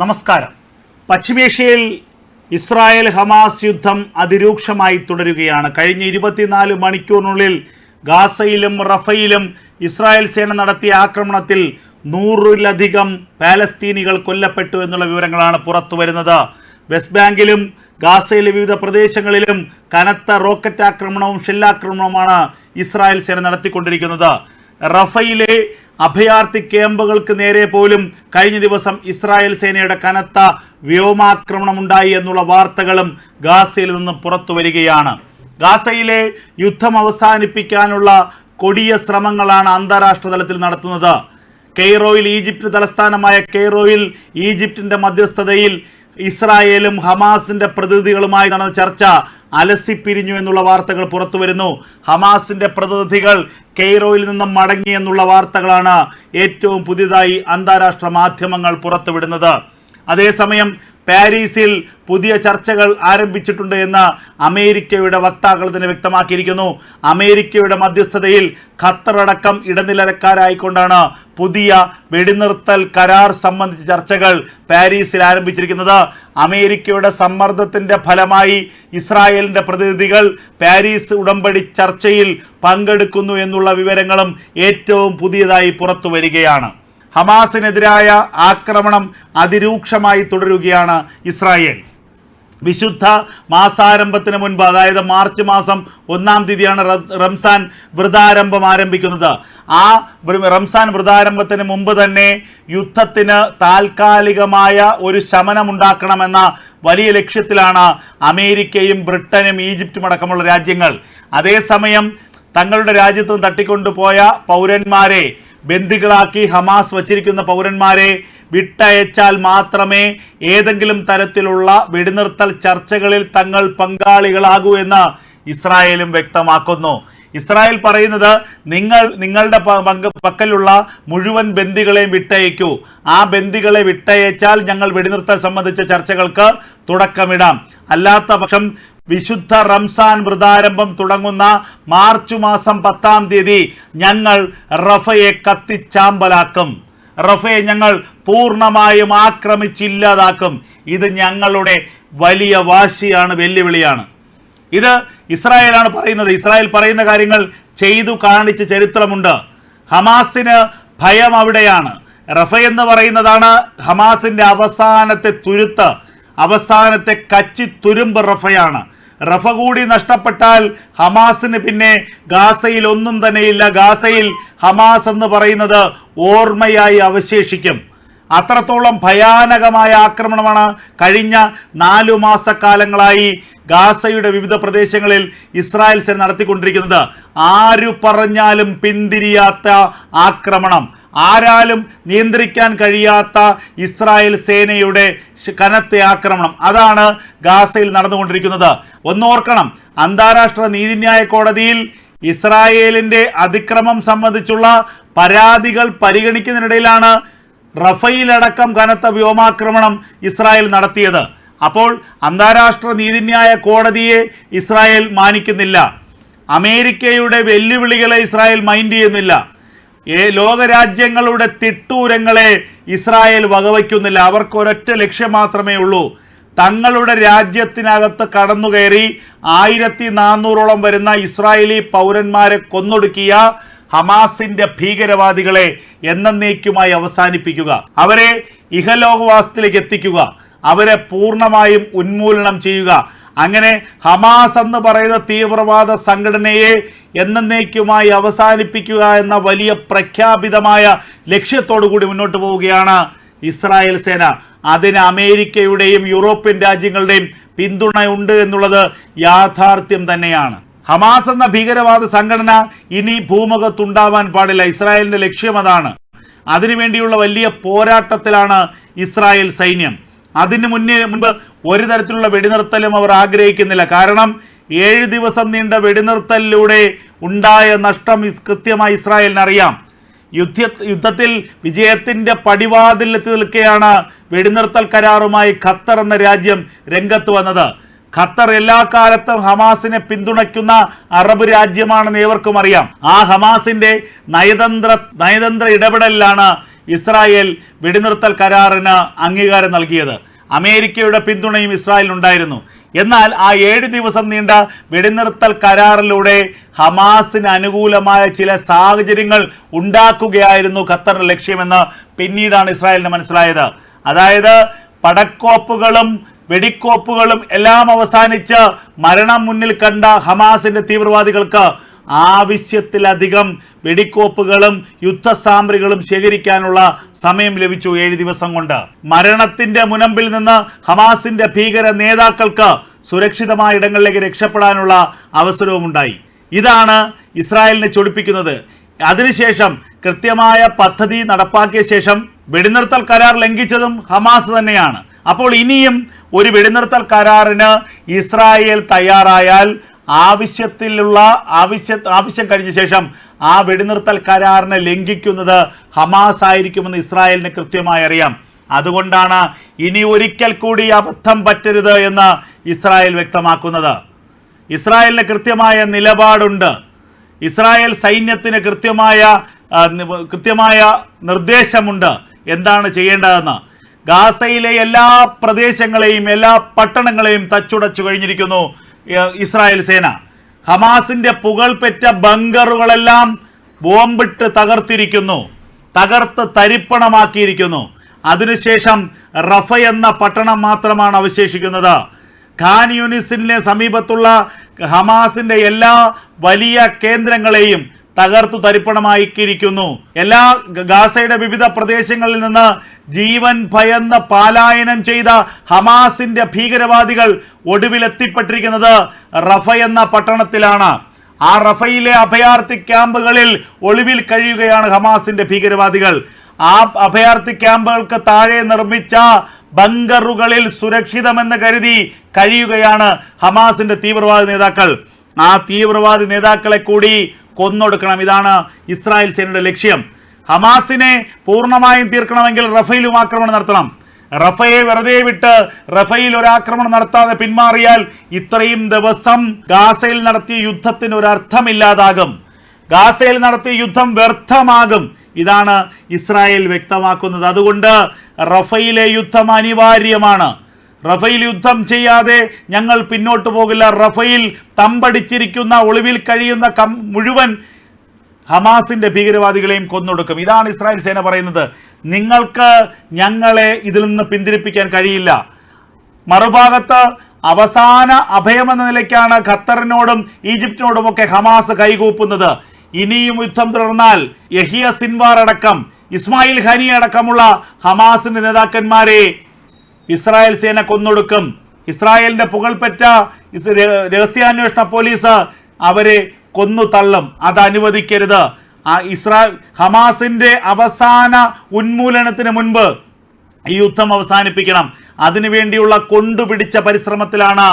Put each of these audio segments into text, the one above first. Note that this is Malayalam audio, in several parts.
നമസ്കാരം. പശ്ചിമേഷ്യയിൽ ഇസ്രായേൽ ഹമാസ് യുദ്ധം അതിരൂക്ഷമായി തുടരുകയാണ്. കഴിഞ്ഞ ഇരുപത്തിനാല് മണിക്കൂറിനുള്ളിൽ ഗാസയിലും റഫയിലും ഇസ്രായേൽ സേന നടത്തിയ ആക്രമണത്തിൽ നൂറിലധികം പാലസ്തീനികൾ കൊല്ലപ്പെട്ടു എന്നുള്ള വിവരങ്ങളാണ് പുറത്തു വരുന്നത്. വെസ്റ്റ് ബാങ്കിലും ഗാസയിലെ വിവിധ പ്രദേശങ്ങളിലും കനത്ത റോക്കറ്റ് ആക്രമണവും ഷെല്ലാക്രമണവുമാണ് ഇസ്രായേൽ സേന നടത്തിക്കൊണ്ടിരിക്കുന്നത്. റഫയിലെ അഭയാർത്ഥി ക്യാമ്പുകൾക്ക് നേരെ പോലും കഴിഞ്ഞ ദിവസം ഇസ്രായേൽ സേനയുടെ കനത്ത വ്യോമാക്രമണമുണ്ടായി എന്നുള്ള വാർത്തകളും ഗാസയിൽ നിന്ന് പുറത്തു വരികയാണ്. ഗാസയിലെ യുദ്ധം അവസാനിപ്പിക്കാനുള്ള കൊടിയ ശ്രമങ്ങളാണ് അന്താരാഷ്ട്ര തലത്തിൽ നടത്തുന്നത്. കെയ്റോയിൽ ഈജിപ്ത് തലസ്ഥാനമായ കെയ്റോയിൽ ഈജിപ്തിന്റെ മധ്യസ്ഥതയിൽ ഇസ്രായേലും ഹമാസിന്റെ പ്രതിനിധികളുമായി നടന്ന ചർച്ച അലസിപ്പിരിഞ്ഞു എന്നുള്ള വാർത്തകൾ പുറത്തു വരുന്നു ഹമാസിന്റെ പ്രതിനിധികൾ കെയ്റോയിൽ നിന്നും മടങ്ങി എന്നുള്ള വാർത്തകളാണ് ഏറ്റവും പുതിയതായി അന്താരാഷ്ട്ര മാധ്യമങ്ങൾ പുറത്തുവിടുന്നത്. അതേസമയം പാരീസിൽ പുതിയ ചർച്ചകൾ ആരംഭിച്ചിട്ടുണ്ട് എന്ന് അമേരിക്കയുടെ വക്താക്കൾ തന്നെ വ്യക്തമാക്കിയിരിക്കുന്നു. അമേരിക്കയുടെ മധ്യസ്ഥതയിൽ ഖത്തറടക്കം ഇടനിലക്കാരായിക്കൊണ്ടാണ് പുതിയ വെടിനിർത്തൽ കരാർ സംബന്ധിച്ച ചർച്ചകൾ പാരീസിൽ ആരംഭിച്ചിരിക്കുന്നത്. അമേരിക്കയുടെ സമ്മർദ്ദത്തിന്റെ ഫലമായി ഇസ്രായേലിന്റെ പ്രതിനിധികൾ പാരീസ് ഉടമ്പടി ചർച്ചയിൽ പങ്കെടുക്കുന്നു എന്നുള്ള വിവരങ്ങളും ഏറ്റവും പുതിയതായി പുറത്തു വരികയാണ് ഹമാസിനെതിരായ ആക്രമണം അതിരൂക്ഷമായി തുടരുകയാണ് ഇസ്രായേൽ. വിശുദ്ധ മാസാരംഭത്തിന് മുൻപ് അതായത് മാർച്ച് മാസം ഒന്നാം തീയതിയാണ് റംസാൻ വ്രതാരംഭം ആരംഭിക്കുന്നത്. ആ റംസാൻ വ്രതാരംഭത്തിന് മുമ്പ് തന്നെ യുദ്ധത്തിന് താൽക്കാലികമായ ഒരു ശമനമുണ്ടാക്കണമെന്ന വലിയ ലക്ഷ്യത്തിലാണ് അമേരിക്കയും ബ്രിട്ടനും ഈജിപ്തും അടക്കമുള്ള രാജ്യങ്ങൾ. അതേസമയം തങ്ങളുടെ രാജ്യത്ത് തട്ടിക്കൊണ്ടുപോയ പൗരന്മാരെ ബന്ദികളാക്കി ഹമാസ് വച്ചിരിക്കുന്ന പൗരന്മാരെ വിട്ടയച്ചാൽ മാത്രമേ ഏതെങ്കിലും തരത്തിലുള്ള വെടിനിർത്തൽ ചർച്ചകളിൽ തങ്ങൾ പങ്കാളികളാകൂ എന്ന് ഇസ്രായേലും വ്യക്തമാക്കുന്നു. ഇസ്രായേൽ പറയുന്നത് നിങ്ങൾ നിങ്ങളുടെ പക്കലുള്ള മുഴുവൻ ബന്ദികളെയും വിട്ടയക്കൂ. ആ ബന്ദികളെ വിട്ടയച്ചാൽ ഞങ്ങൾ വെടിനിർത്തൽ സംബന്ധിച്ച ചർച്ചകൾക്ക് തുടക്കമിടാം. അല്ലാത്ത പക്ഷം വിശുദ്ധ റംസാൻ വ്രതാരംഭം തുടങ്ങുന്ന മാർച്ച് മാസം പത്താം തീയതി ഞങ്ങൾ റഫയെ കത്തിച്ചാമ്പലാക്കും. റഫയെ ഞങ്ങൾ പൂർണമായും ആക്രമിച്ചില്ലാതാക്കും. ഇത് ഞങ്ങളുടെ വലിയ വാശിയാണ് വെല്ലുവിളിയാണ്. ഇത് ഇസ്രായേലാണ് പറയുന്നത്. ഇസ്രായേൽ പറയുന്ന കാര്യങ്ങൾ ചെയ്തു കാണിച്ച് ചരിത്രമുണ്ട്. ഹമാസിന് ഭയം അവിടെയാണ്. റഫ എന്ന് പറയുന്നതാണ് ഹമാസിന്റെ അവസാനത്തെ തുരുത്ത് അവസാനത്തെ കച്ചി തുരുമ്പ് റഫയാണ്. റഫ കൂടി നഷ്ടപ്പെട്ടാൽ ഹമാസിന് പിന്നെ ഗാസയിൽ ഒന്നും തന്നെയില്ല. ഗാസയിൽ ഹമാസ് എന്ന് പറയുന്നത് ഓർമ്മയായി അവശേഷിക്കും. അത്രത്തോളം ഭയാനകമായ ആക്രമണമാണ് കഴിഞ്ഞ നാലു മാസക്കാലങ്ങളായി ഗാസയുടെ വിവിധ പ്രദേശങ്ങളിൽ ഇസ്രായേൽ സേന നടത്തിക്കൊണ്ടിരിക്കുന്നത്. ആരു പറഞ്ഞാലും പിന്തിരിയാത്ത ആക്രമണം. ആരാലും നിയന്ത്രിക്കാൻ കഴിയാത്ത ഇസ്രായേൽ സേനയുടെ കനത്ത ആക്രമണം. അതാണ് ഗാസയിൽ നടന്നുകൊണ്ടിരിക്കുന്നത്. ഒന്നോർക്കണം. അന്താരാഷ്ട്ര നീതിന്യായ കോടതിയിൽ ഇസ്രായേലിന്റെ അതിക്രമം സംബന്ധിച്ചുള്ള പരാതികൾ പരിഗണിക്കുന്നതിനിടയിലാണ് റഫയിലടക്കം കനത്ത വ്യോമാക്രമണം ഇസ്രായേൽ നടത്തിയത്. അപ്പോൾ അന്താരാഷ്ട്ര നീതിന്യായ കോടതിയെ ഇസ്രായേൽ മാനിക്കുന്നില്ല. അമേരിക്കയുടെ വെല്ലുവിളികളെ ഇസ്രായേൽ മൈൻഡ് ചെയ്യുന്നില്ല. ലോകരാജ്യങ്ങളുടെ തിട്ടൂരങ്ങളെ ഇസ്രായേൽ വകവയ്ക്കുന്നില്ല. അവർക്ക് ഒരൊറ്റ ലക്ഷ്യം മാത്രമേ ഉള്ളൂ. തങ്ങളുടെ രാജ്യത്തിനകത്ത് കടന്നുകയറി ആയിരത്തി നാനൂറോളം വരുന്ന ഇസ്രായേലി പൗരന്മാരെ കൊന്നൊടുക്കിയ ഹമാസിന്റെ ഭീകരവാദികളെ എന്നേക്കുമായി അവസാനിപ്പിക്കുക. അവരെ ഇഹലോകവാസത്തിലേക്ക് എത്തിക്കുക. അവരെ പൂർണമായും ഉന്മൂലനം ചെയ്യുക. അങ്ങനെ ഹമാസ് എന്ന് പറയുന്ന തീവ്രവാദ സംഘടനയെ എന്നേക്കുമായി അവസാനിപ്പിക്കുക എന്ന വലിയ പ്രഖ്യാപിതമായ ലക്ഷ്യത്തോടു കൂടി മുന്നോട്ട് പോവുകയാണ് ഇസ്രായേൽ സേന. അതിന് അമേരിക്കയുടെയും യൂറോപ്യൻ രാജ്യങ്ങളുടെയും പിന്തുണയുണ്ട് എന്നുള്ളത് യാഥാർത്ഥ്യം തന്നെയാണ്. ഹമാസ് എന്ന ഭീകരവാദ സംഘടന ഇനി ഭൂമുഖത്തുണ്ടാവാൻ പാടില്ല. ഇസ്രായേലിന്റെ ലക്ഷ്യം അതാണ്. അതിനുവേണ്ടിയുള്ള വലിയ പോരാട്ടത്തിലാണ് ഇസ്രായേൽ സൈന്യം. അതിന് മുന്നേ മുൻപ് ഒരു തരത്തിലുള്ള വെടിനിർത്തലും അവർ ആഗ്രഹിക്കുന്നില്ല. കാരണം ഏഴ് ദിവസം നീണ്ട വെടിനിർത്തലിലൂടെ ഉണ്ടായ നഷ്ടം കൃത്യമായി ഇസ്രായേലിന് അറിയാം. യുദ്ധ യുദ്ധത്തിൽ വിജയത്തിന്റെ പടിവാതിലെത്തി നിൽക്കുകയാണ് വെടിനിർത്തൽ കരാറുമായി ഖത്തർ എന്ന രാജ്യം രംഗത്ത് വന്നത്. ഖത്തർ എല്ലാ കാലത്തും ഹമാസിനെ പിന്തുണയ്ക്കുന്ന അറബ് രാജ്യമാണെന്ന് ഏവർക്കും അറിയാം. ആ ഹമാസിന്റെ നയതന്ത്ര നയതന്ത്ര ഇടപെടലിലാണ് ഇസ്രായേൽ വെടിനിർത്തൽ കരാറിന് അംഗീകാരം നൽകിയത്. അമേരിക്കയുടെ പിന്തുണയും ഇസ്രായേലിനുണ്ടായിരുന്നു. എന്നാൽ ആ ഏഴ് ദിവസം നീണ്ട വെടിനിർത്തൽ കരാറിലൂടെ ഹമാസിന് അനുകൂലമായ ചില സാഹചര്യങ്ങൾ ഉണ്ടാക്കുകയായിരുന്നു ഖത്തറിന്റെ ലക്ഷ്യമെന്ന് പിന്നീടാണ് ഇസ്രായേലിന് മനസ്സിലായത്. അതായത് പടക്കോപ്പുകളും വെടിക്കോപ്പുകളും എല്ലാം അവസാനിച്ച് മരണം മുന്നിൽ കണ്ട ഹമാസിന്റെ തീവ്രവാദികൾക്ക് ആവശ്യത്തിലധികം വെടിക്കോപ്പുകളും യുദ്ധസാമഗ്രികളും ശേഖരിക്കാനുള്ള സമയം ലഭിച്ചു ഏഴ് ദിവസം കൊണ്ട്. മരണത്തിന്റെ മുനമ്പിൽ നിന്ന് ഹമാസിന്റെ ഭീകര നേതാക്കൾക്ക് സുരക്ഷിതമായ ഇടങ്ങളിലേക്ക് രക്ഷപ്പെടാനുള്ള അവസരവുമുണ്ടായി. ഇതാണ് ഇസ്രായേലിനെ ചൊടിപ്പിക്കുന്നത്. അതിനുശേഷം കൃത്യമായ പദ്ധതി നടപ്പാക്കിയ ശേഷം വെടിനിർത്തൽ കരാർ ലംഘിച്ചതും ഹമാസ് തന്നെയാണ്. അപ്പോൾ ഇനിയും ഒരു വെടിനിർത്തൽ കരാറിന് ഇസ്രായേൽ തയ്യാറായാൽ ആവശ്യത്തിലുള്ള ആവശ്യ ആവശ്യം കഴിഞ്ഞ ശേഷം ആ വെടിനിർത്തൽ കരാറിനെ ലംഘിക്കുന്നത് ഹമാസ് ആയിരിക്കുമെന്ന് ഇസ്രായേലിന് കൃത്യമായി അറിയാം. അതുകൊണ്ടാണ് ഇനി ഒരിക്കൽ കൂടി അബദ്ധം പറ്റരുത് എന്ന് ഇസ്രായേൽ വ്യക്തമാക്കുന്നത്. ഇസ്രായേലിന് കൃത്യമായ നിലപാടുണ്ട്. ഇസ്രായേൽ സൈന്യത്തിന് കൃത്യമായ കൃത്യമായ നിർദ്ദേശമുണ്ട്. എന്താണ് ചെയ്യേണ്ടതെന്ന്. ഗാസയിലെ എല്ലാ പ്രദേശങ്ങളെയും എല്ലാ പട്ടണങ്ങളെയും തച്ചുടച്ചു കഴിഞ്ഞിരിക്കുന്നു. ഇസ്രായേൽ സേന. ഹമാസിന്റെ പുകൾപെറ്റ ബങ്കറുകളെല്ലാം ബോംബിട്ട് തകർത്തിരിക്കുന്നു. തകർത്ത് തരിപ്പണമാക്കിയിരിക്കുന്നു. അതിനുശേഷം റഫ എന്ന പട്ടണം മാത്രമാണ് അവശേഷിക്കുന്നത്. ഖാൻ യൂണിസിന് സമീപത്തുള്ള ഹമാസിന്റെ എല്ലാ വലിയ കേന്ദ്രങ്ങളെയും തകർത്തു തരിപ്പണമായിരിക്കുന്നു എല്ലാ ഗാസയുടെ വിവിധ പ്രദേശങ്ങളിൽ നിന്ന് ജീവൻ ഭയന്ന് പാലായനം ചെയ്ത ഹമാസിന്റെ ഭീകരവാദികൾ ഒടുവിലെത്തിപ്പെട്ടിരിക്കുന്നത് റഫ എന്ന പട്ടണത്തിലാണ്. ആ റഫയിലെ അഭയാർത്ഥി ക്യാമ്പുകളിൽ ഒളിവിൽ കഴിയുകയാണ് ഹമാസിന്റെ ഭീകരവാദികൾ. ആ അഭയാർത്ഥി ക്യാമ്പുകൾക്ക് താഴെ നിർമ്മിച്ച ബങ്കറുകളിൽ സുരക്ഷിതമെന്ന് കരുതി കഴിയുകയാണ് ഹമാസിന്റെ തീവ്രവാദി നേതാക്കൾ. ആ തീവ്രവാദി നേതാക്കളെ കൂടി കൊന്നൊടുക്കണം. ഇതാണ് ഇസ്രായേൽ സേനയുടെ ലക്ഷ്യം. ഹമാസിനെ പൂർണമായും തീർക്കണമെങ്കിൽ റഫയിലും ആക്രമണം നടത്തണം. റഫയെ വെറുതെ വിട്ട് റഫയിൽ ഒരു ആക്രമണം നടത്താതെ പിന്മാറിയാൽ ഇത്രയും ദിവസം ഗാസയിൽ നടത്തിയ യുദ്ധത്തിന് ഒരു അർത്ഥമില്ലാതാകും. ഗാസയിൽ നടത്തിയ യുദ്ധം വ്യർത്ഥമാകും. ഇതാണ് ഇസ്രായേൽ വ്യക്തമാക്കുന്നത്. അതുകൊണ്ട് റഫയിലെ യുദ്ധം അനിവാര്യമാണ്. റഫയിൽ യുദ്ധം ചെയ്യാതെ ഞങ്ങൾ പിന്നോട്ട് പോകില്ല. റഫയിൽ തമ്പടിച്ചിരിക്കുന്ന ഒളിവിൽ കഴിയുന്ന കം മുഴുവൻ ഹമാസിന്റെ ഭീകരവാദികളെയും കൊന്നൊടുക്കും. ഇതാണ് ഇസ്രായേൽ സേന പറയുന്നത്. നിങ്ങൾക്ക് ഞങ്ങളെ ഇതിൽ നിന്ന് പിന്തിരിപ്പിക്കാൻ കഴിയില്ല. മറുഭാഗത്ത് അവസാന അഭയമെന്ന നിലയ്ക്കാണ് ഖത്തറിനോടും ഈജിപ്തിനോടും ഒക്കെ ഹമാസ് കൈകൂപ്പുന്നത്. ഇനിയും യുദ്ധം തുടർന്നാൽ യഹിയ സിൻവാർ അടക്കം ഇസ്മായിൽ ഹനി അടക്കമുള്ള ഹമാസിന്റെ നേതാക്കന്മാരെ ഇസ്രായേൽ സേന കൊന്നൊടുക്കും. ഇസ്രായേലിന്റെ പുകൾപ്പെട്ട രഹസ്യാന്വേഷണ പോലീസ് അവരെ കൊന്നു തള്ളും. അത് അനുവദിക്കരുത്. ആ ഇസ്രാ ഹമാസിന്റെ അവസാന ഉന്മൂലനത്തിന് മുൻപ് ഈ യുദ്ധം അവസാനിപ്പിക്കണം. അതിനുവേണ്ടിയുള്ള കൊണ്ടുപിടിച്ച പരിശ്രമത്തിലാണ്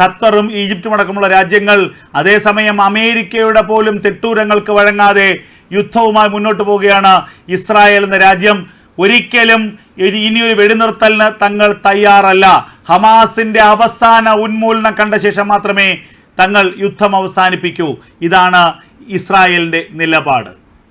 ഖത്തറും ഈജിപ്തും അടക്കമുള്ള രാജ്യങ്ങൾ അതേസമയം അമേരിക്കയുടെ പോലും തെട്ടൂരങ്ങൾക്ക് വഴങ്ങാതെ യുദ്ധവുമായി മുന്നോട്ട് പോവുകയാണ് ഇസ്രായേൽ എന്ന രാജ്യം. ഒരിക്കലും ഇനി- ഇനിയൊരു വെടിനിർത്തലിന് തങ്ങൾ തയ്യാറല്ല. ഹമാസിന്റെ അവസാന ഉന്മൂലനം കണ്ട ശേഷം മാത്രമേ തങ്ങൾ യുദ്ധം അവസാനിപ്പിക്കൂ. ഇതാണ് ഇസ്രായേലിന്റെ നിലപാട്.